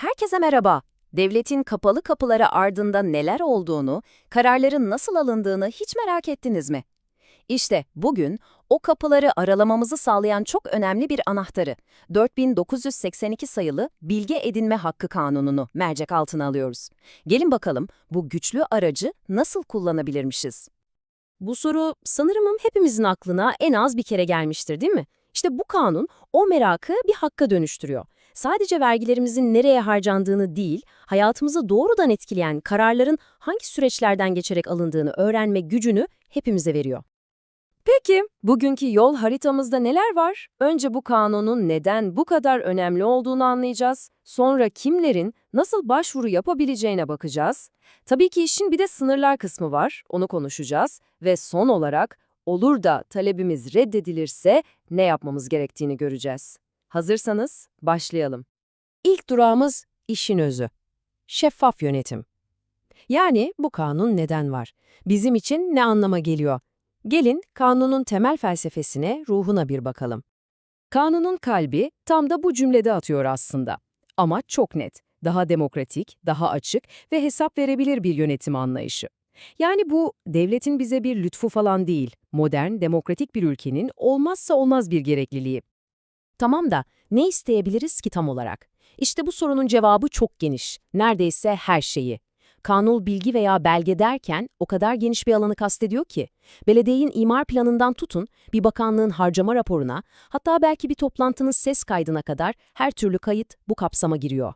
Herkese merhaba. Devletin kapalı kapıları ardında neler olduğunu, kararların nasıl alındığını hiç merak ettiniz mi? İşte bugün o kapıları aralamamızı sağlayan çok önemli bir anahtarı, 4982 sayılı Bilgi Edinme Hakkı Kanunu'nu mercek altına alıyoruz. Gelin bakalım bu güçlü aracı nasıl kullanabilirmişiz? Bu soru sanırım hepimizin aklına en az bir kere gelmiştir değil mi? İşte bu kanun o merakı bir hakka dönüştürüyor. Sadece vergilerimizin nereye harcandığını değil, hayatımızı doğrudan etkileyen kararların hangi süreçlerden geçerek alındığını öğrenme gücünü hepimize veriyor. Peki, bugünkü yol haritamızda neler var? Önce bu kanunun neden bu kadar önemli olduğunu anlayacağız. Sonra kimlerin nasıl başvuru yapabileceğine bakacağız. Tabii ki işin bir de sınırlar kısmı var, onu konuşacağız. Ve son olarak olur da talebimiz reddedilirse ne yapmamız gerektiğini göreceğiz. Hazırsanız başlayalım. İlk durağımız işin özü. Şeffaf yönetim. Yani bu kanun neden var? Bizim için ne anlama geliyor? Gelin kanunun temel felsefesine, ruhuna bir bakalım. Kanunun kalbi tam da bu cümlede atıyor aslında. Ama çok net, daha demokratik, daha açık ve hesap verebilir bir yönetim anlayışı. Yani bu devletin bize bir lütfu falan değil, modern, demokratik bir ülkenin olmazsa olmaz bir gerekliliği. Tamam da ne isteyebiliriz ki tam olarak? İşte bu sorunun cevabı çok geniş, neredeyse her şeyi. Kanun bilgi veya belge derken o kadar geniş bir alanı kastediyor ki, belediyenin imar planından tutun, bir bakanlığın harcama raporuna, hatta belki bir toplantının ses kaydına kadar her türlü kayıt bu kapsama giriyor.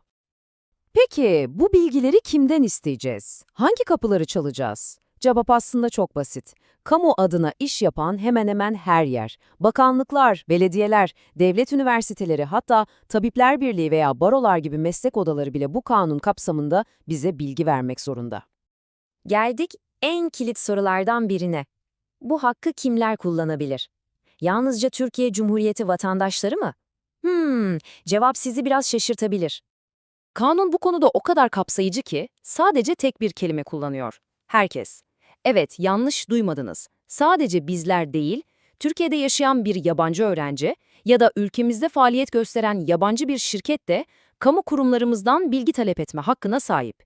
Peki bu bilgileri kimden isteyeceğiz? Hangi kapıları çalacağız? Cevap aslında çok basit. Kamu adına iş yapan hemen hemen her yer. Bakanlıklar, belediyeler, devlet üniversiteleri hatta Tabipler Birliği veya barolar gibi meslek odaları bile bu kanun kapsamında bize bilgi vermek zorunda. Geldik en kilit sorulardan birine. Bu hakkı kimler kullanabilir? Yalnızca Türkiye Cumhuriyeti vatandaşları mı? Hmm, cevap sizi biraz şaşırtabilir. Kanun bu konuda o kadar kapsayıcı ki sadece tek bir kelime kullanıyor. Herkes. Evet, yanlış duymadınız. Sadece bizler değil, Türkiye'de yaşayan bir yabancı öğrenci ya da ülkemizde faaliyet gösteren yabancı bir şirket de kamu kurumlarımızdan bilgi talep etme hakkına sahip.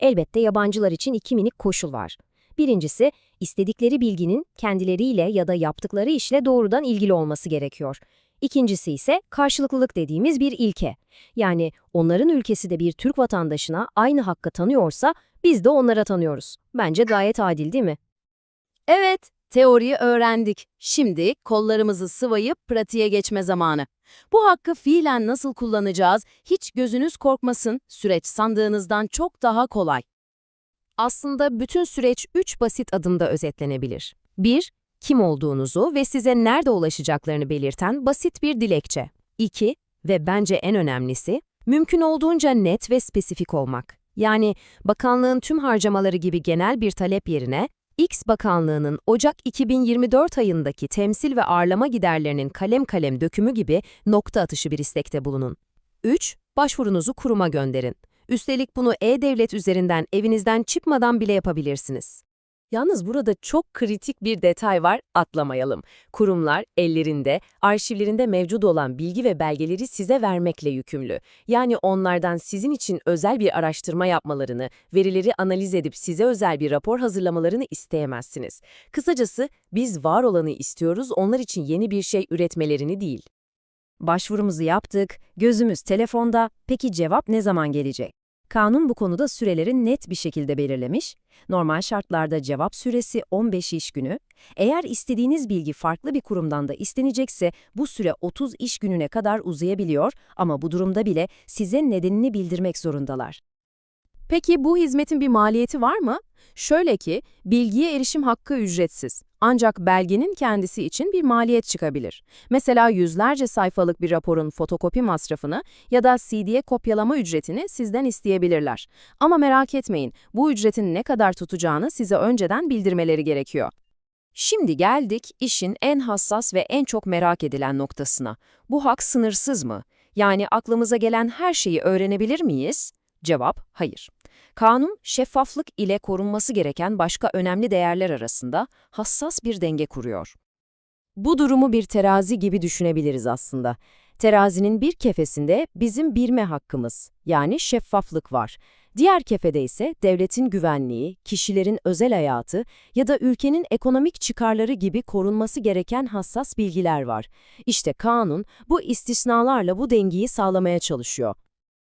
Elbette yabancılar için iki minik koşul var. Birincisi, istedikleri bilginin kendileriyle ya da yaptıkları işle doğrudan ilgili olması gerekiyor. İkincisi ise karşılıklılık dediğimiz bir ilke. Yani onların ülkesi de bir Türk vatandaşına aynı hakkı tanıyorsa biz de onlara tanıyoruz. Bence gayet adil değil mi? Evet, teoriyi öğrendik. Şimdi kollarımızı sıvayıp pratiğe geçme zamanı. Bu hakkı fiilen nasıl kullanacağız hiç gözünüz korkmasın, süreç sandığınızdan çok daha kolay. Aslında bütün süreç 3 basit adımda özetlenebilir. 1. Kim olduğunuzu ve size nerede ulaşacaklarını belirten basit bir dilekçe. 2. Ve bence en önemlisi, mümkün olduğunca net ve spesifik olmak. Yani bakanlığın tüm harcamaları gibi genel bir talep yerine, X Bakanlığı'nın Ocak 2024 ayındaki temsil ve ağırlama giderlerinin kalem kalem dökümü gibi nokta atışı bir istekte bulunun. 3. Başvurunuzu kuruma gönderin. Üstelik bunu e-devlet üzerinden evinizden çıkmadan bile yapabilirsiniz. Yalnız burada çok kritik bir detay var, atlamayalım. Kurumlar ellerinde, arşivlerinde mevcut olan bilgi ve belgeleri size vermekle yükümlü. Yani onlardan sizin için özel bir araştırma yapmalarını, verileri analiz edip size özel bir rapor hazırlamalarını isteyemezsiniz. Kısacası biz var olanı istiyoruz, onlar için yeni bir şey üretmelerini değil. Başvurumuzu yaptık, gözümüz telefonda, peki cevap ne zaman gelecek? Kanun bu konuda süreleri net bir şekilde belirlemiş. Normal şartlarda cevap süresi 15 iş günü. Eğer istediğiniz bilgi farklı bir kurumdan da istenecekse bu süre 30 iş gününe kadar uzayabiliyor ama bu durumda bile size nedenini bildirmek zorundalar. Peki bu hizmetin bir maliyeti var mı? Şöyle ki, bilgiye erişim hakkı ücretsiz. Ancak belgenin kendisi için bir maliyet çıkabilir. Mesela yüzlerce sayfalık bir raporun fotokopi masrafını ya da CD'ye kopyalama ücretini sizden isteyebilirler. Ama merak etmeyin, bu ücretin ne kadar tutacağını size önceden bildirmeleri gerekiyor. Şimdi geldik işin en hassas ve en çok merak edilen noktasına. Bu hak sınırsız mı? Yani aklımıza gelen her şeyi öğrenebilir miyiz? Cevap, hayır. Kanun, şeffaflık ile korunması gereken başka önemli değerler arasında hassas bir denge kuruyor. Bu durumu bir terazi gibi düşünebiliriz aslında. Terazinin bir kefesinde bizim bilme hakkımız, yani şeffaflık var. Diğer kefede ise devletin güvenliği, kişilerin özel hayatı ya da ülkenin ekonomik çıkarları gibi korunması gereken hassas bilgiler var. İşte kanun bu istisnalarla bu dengeyi sağlamaya çalışıyor.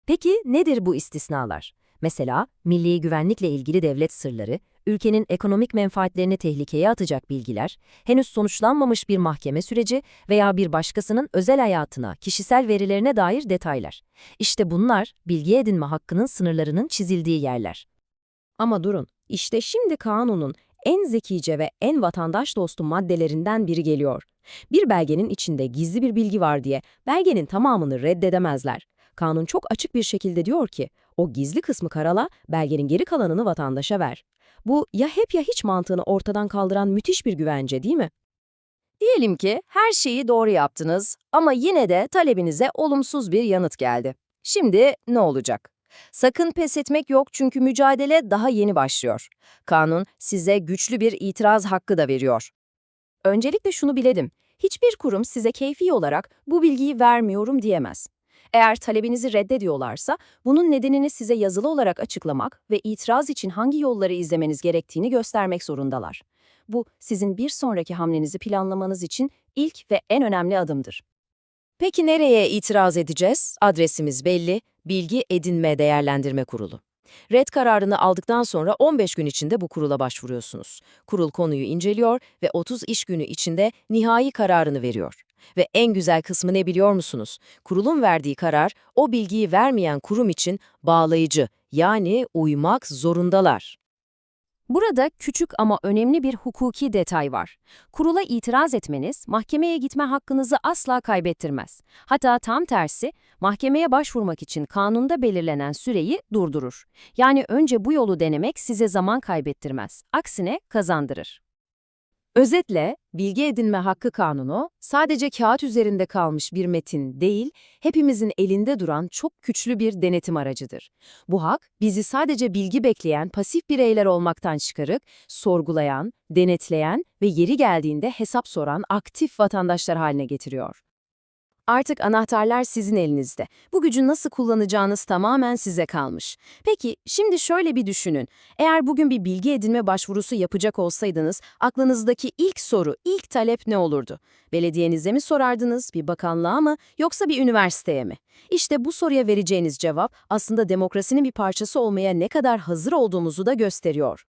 Peki nedir bu istisnalar? Mesela milli güvenlikle ilgili devlet sırları, ülkenin ekonomik menfaatlerini tehlikeye atacak bilgiler, henüz sonuçlanmamış bir mahkeme süreci veya bir başkasının özel hayatına, kişisel verilerine dair detaylar. İşte bunlar bilgi edinme hakkının sınırlarının çizildiği yerler. Ama durun, işte şimdi kanunun en zekice ve en vatandaş dostu maddelerinden biri geliyor. Bir belgenin içinde gizli bir bilgi var diye belgenin tamamını reddedemezler. Kanun çok açık bir şekilde diyor ki, o gizli kısmı karala, belgenin geri kalanını vatandaşa ver. Bu ya hep ya hiç mantığını ortadan kaldıran müthiş bir güvence değil mi? Diyelim ki her şeyi doğru yaptınız ama yine de talebinize olumsuz bir yanıt geldi. Şimdi ne olacak? Sakın pes etmek yok çünkü mücadele daha yeni başlıyor. Kanun size güçlü bir itiraz hakkı da veriyor. Öncelikle şunu bilelim. Hiçbir kurum size keyfi olarak bu bilgiyi vermiyorum diyemez. Eğer talebinizi reddediyorlarsa bunun nedenini size yazılı olarak açıklamak ve itiraz için hangi yolları izlemeniz gerektiğini göstermek zorundalar. Bu sizin bir sonraki hamlenizi planlamanız için ilk ve en önemli adımdır. Peki nereye itiraz edeceğiz? Adresimiz belli, Bilgi Edinme Değerlendirme Kurulu. Red kararını aldıktan sonra 15 gün içinde bu kurula başvuruyorsunuz. Kurul konuyu inceliyor ve 30 iş günü içinde nihai kararını veriyor. Ve en güzel kısmı ne biliyor musunuz? Kurulun verdiği karar o bilgiyi vermeyen kurum için bağlayıcı, yani uymak zorundalar. Burada küçük ama önemli bir hukuki detay var. Kurula itiraz etmeniz, mahkemeye gitme hakkınızı asla kaybettirmez. Hatta tam tersi, mahkemeye başvurmak için kanunda belirlenen süreyi durdurur. Yani önce bu yolu denemek size zaman kaybettirmez. Aksine kazandırır. Özetle, bilgi edinme hakkı kanunu sadece kağıt üzerinde kalmış bir metin değil, hepimizin elinde duran çok güçlü bir denetim aracıdır. Bu hak, bizi sadece bilgi bekleyen pasif bireyler olmaktan çıkarıp, sorgulayan, denetleyen ve yeri geldiğinde hesap soran aktif vatandaşlar haline getiriyor. Artık anahtarlar sizin elinizde. Bu gücü nasıl kullanacağınız tamamen size kalmış. Peki, şimdi şöyle bir düşünün. Eğer bugün bir bilgi edinme başvurusu yapacak olsaydınız, aklınızdaki ilk soru, ilk talep ne olurdu? Belediyenize mi sorardınız, bir bakanlığa mı, yoksa bir üniversiteye mi? İşte bu soruya vereceğiniz cevap aslında demokrasinin bir parçası olmaya ne kadar hazır olduğumuzu da gösteriyor.